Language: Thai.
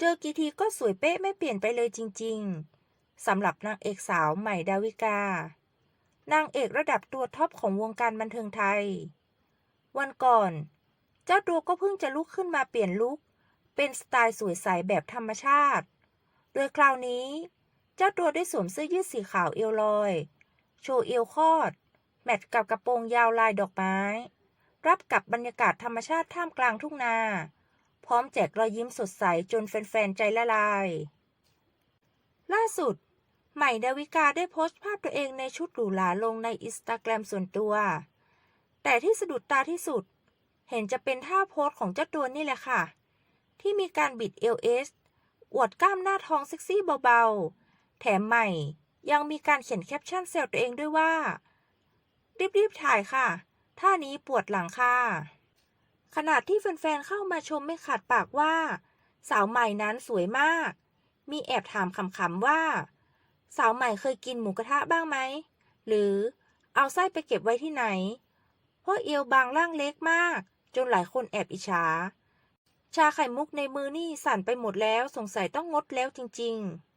เจอกี่ทีก็สวยเป๊ะไม่เปลี่ยนไปเลยจริง ๆสำหรับนางเอกสาวใหม่ดาวิกา นางเอกระดับตัวท็อปของวงการบันเทิงไทย วันก่อน เจ้าตัวก็เพิ่งจะลุกขึ้นมาเปลี่ยนลุคเป็นสไตล์สวยใสแบบธรรมชาติ โดยคราวนี้ เจ้าตัวได้สวมเสื้อยืดสีขาวเอวลอย โชว์เอวคอด แมทกับกระโปรงยาวลายดอกไม้ รับกับบรรยากาศธรรมชาติท่ามกลางทุ่งนา พร้อมแจกรอยยิ้มสดใสจนแฟนๆใจละลาย ล่าสุด ใหม่ดาวิกาได้โพสต์ภาพตัวเองในชุดหรูหราลงในอินสตาแกรมส่วนตัว แต่ที่สะดุดตาที่สุด เห็นจะเป็นท่าโพสต์ของเจ้าตัวนี่แหละค่ะ ที่มีการบิดเอลเอสอวดกล้ามหน้าท้องเซ็กซี่เบาๆ แถมใหม่ยังมีการเขียนแคปชั่นแซวตัวเองด้วยว่า รีบๆถ่ายค่ะ ท่านี้ปวดหลังค่ะ ขณะที่แฟนๆเข้ามาชมไม่ขาดปากว่า สาวใหม่นั้นสวยมาก มีแอบถามขำๆว่า สาวใหม่เคยกินหมูกระทะบ้างไหม หรือเอาไส้ไปเก็บไว้ที่ไหน เพราะเอวบางร่างเล็กมาก จนหลายคนแอบอิจฉา ชาไข่มุกในมือนี่สั่นไปหมดแล้วสงสัยต้องงดแล้วจริง ๆ